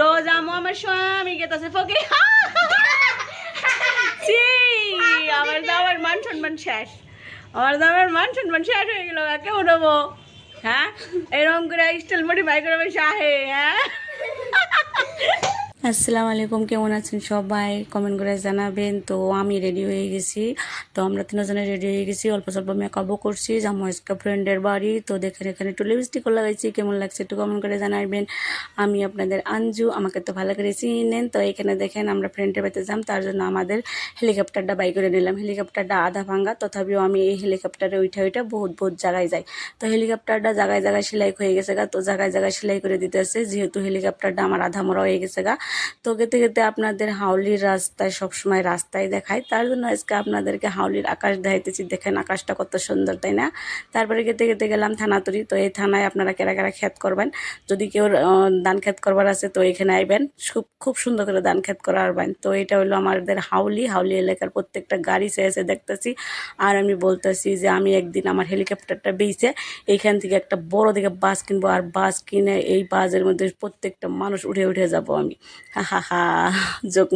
তো জামু আমার স্বামী গেতাছে ফকি। আমার দাবার মান সম্মান শেষ। আমার দাবার মান সম্মান শেষ হয়ে গেল কেমন হব হ্যাঁ? এরকম করে স্টাইল মডিফাই করে বসে আহে হ্যাঁ? আসসালামু আলাইকুম, কেমন আছেন সবাই? কমেন্ট করে জানাবেন। তো আমি রেডি হয়ে গেছি। তো আমরা তিনজনে রেডি হয়ে গেছি। অল্প স্বল্প মেকআপও করছি। জামু আজকে ফ্রেন্ডের বাড়ি। তো দেখেন, এখানে একটু লিপস্টিকও লাগাইছি। কেমন লাগছে একটু কমেন্ট করে জানাবেন আমি আপনাদের আঞ্জু, আমাকে তো ভালো করে চিনেন। তো এখানে দেখেন, আমরা ফ্রেন্ডের বাড়িতে যাম। তার জন্য আমাদের হেলিকপ্টারটা বাই করে নিলাম। হেলিকপ্টারটা আধা ভাঙ্গা তথাপিও আমি এই হেলিকপ্টারে উঠে উঠে বহুত বহুত জায়গায় যাই। তো হেলিকপ্টারটা জায়গায় জায়গায় সেলাই হয়ে গেছে গা। তো জায়গায় জায়গায় সেলাই করে দিতেছে। যেহেতু হেলিকপ্টারটা আমার আধা মরা হয়ে গেছে গা। তো গেতে গেতে আপনাদের হাওলির রাস্তায় সবসময় রাস্তায় দেখায়। তার জন্য আজকে আপনাদেরকে হাওলির আকাশ দেখাইতেছি। দেখেন আকাশটা কত সুন্দর, তাই না? তারপরে গেতে গেতে গেলাম থানাতুরি। তো এই থানায় আপনারা কেরা কেরা খেত করবেন? যদি কেউ দান খেত করবার আছে তো এখানে আইবেন। খুব খুব সুন্দর করে দান খেত করা আরবেন তো এটা হলো আমাদের হাউলি। হাউলি এলাকার প্রত্যেকটা গাড়ি চেয়েছে দেখতেছি। আর আমি বলতেছি যে আমি একদিন আমার হেলিকপ্টারটা বেইছে, এইখান থেকে একটা বড় দিকে বাস কিনবো। আর বাস কিনে এই বাসের মধ্যে প্রত্যেকটা মানুষ উঠে উঠে যাব আমি। হা হা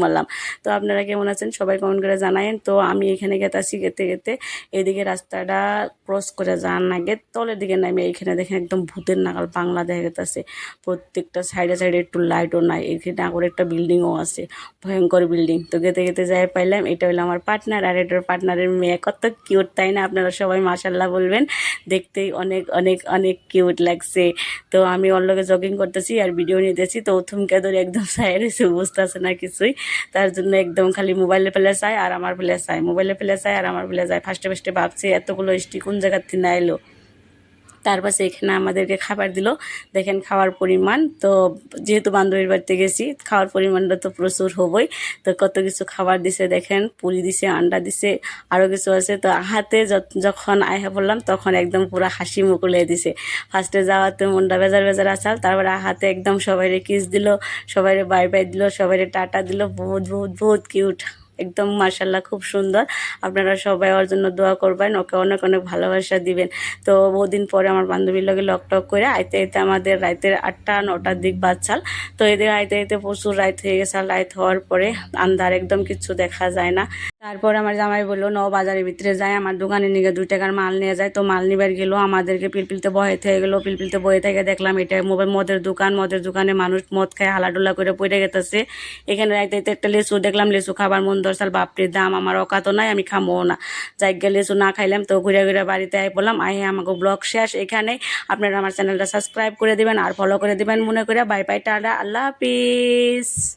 মারলাম। তো আপনারা কেমন আছেন? সবাই কমেন্ট করে জানায়েন। তো আমি এখানে গেতাছি, গেতে গেতে এদিকে রাস্তাটা ক্রস করে যান আগে তলের দিকে নামি এইখানে দেখেন একদম ভূতের নাগাল বাংলা দেখা গেতেছে। প্রত্যেকটা সাইডে সাইডে একটু লাইটও নাই। এখানে আগরে একটা বিল্ডিংও আছে। ভয়ঙ্কর বিল্ডিং তো গেতে গেতে যাই পাইলাম। এটা হলো আমার পার্টনার আর এটার পার্টনারের মেয়ে। কত কিউট তাই না? আপনারা সবাই মাসাল্লাহ বলবেন। দেখতেই অনেক অনেক অনেক কিউট লাগছে। তো আমি ওর জগিং করতেছি আর ভিডিও নিতেছি। তো থুমকে ধরে একদম সাইড এসে বুঝতেছে না কিছুই, তার জন্য একদম খালি মোবাইলে ফেলে চায় আর আমার ফেলে চায়। মোবাইলে ফেলে চায় আর আমার ফেলে যায় ফার্স্টে ফার্স্টে ভাবছি, এতগুলো স্টি কোন জায়গার থেকে না এলো তারপর এখানে আমাদেরকে খাবার দিল। দেখেন খাওয়ার পরিমাণ। তো যেহেতু বান্ধবীর বাড়িতে গেছি, খাওয়ার পরিমাণটা তো প্রচুর হবই। তো কত কিছু খাবার দিছে দেখেন, পুরি দিছে, আন্ডা দিছে আরও কিছু আছে। তো হাতে যখন আইহা বললাম তখন একদম পুরো হাসি মুকুলে দিছে। ফার্স্টে যাওয়াতে মনটা বেজার বেজার আসাল তারপরে হাতে একদম সবাইরে কিস দিল, সবাইরে বাই বাই দিল, সবাইরে টাটা দিল। বহুত বহুত বহুত কিউট একদম মার্শাল্লাহ খুব সুন্দর। আপনারা সবাই ওর জন্য দোয়া করবেন, ওকে অনেক অনেক ভালোবাসা দিবেন। তো বহুদিন পরে আমার বান্ধবীর লক টক করে আইতে আইতে আমাদের রাতের আটটা, নটার দিক বাচ্চাল। তো এদের আইতে আইতে প্রচুর রাত হয়ে গেছে, আর রাত হওয়ার পরে আন্ধার একদম কিছু দেখা যায় না। তারপর আমার জামাই বলল ন বাজারের ভিতরে যায় আমার দোকানে নিয়ে দুই টাকার মাল নিয়ে যায় তো মাল নিবার গেলো, আমাদেরকে পিলপিলতে বয়ে থেকে গেলো, পিলপিলতে বয়ে থেকে দেখলাম এটা মোবাইল মদের দোকান, মদের দোকানে মানুষ মদ খায়, হালাডুলা করে পড়ে গেতেছে। এখানে রাইতে রাইতে একটা লেচু দেখলাম, লেচু খাবার মন দরসাল বাপরে দাম, আমার অকাত নাই, আমি খামো না। যাই গেলে লেচু না খাইলাম তো ঘুরে ঘুরে বাড়িতে আই বললাম আই আমাকে ব্লগ শেষ এখানে। আপনারা আমার চ্যানেলটা সাবস্ক্রাইব করে দেবেন আর ফলো করে দেবেন মনে করে বাই বাই টাটা, আল্লাহ হাফিজ।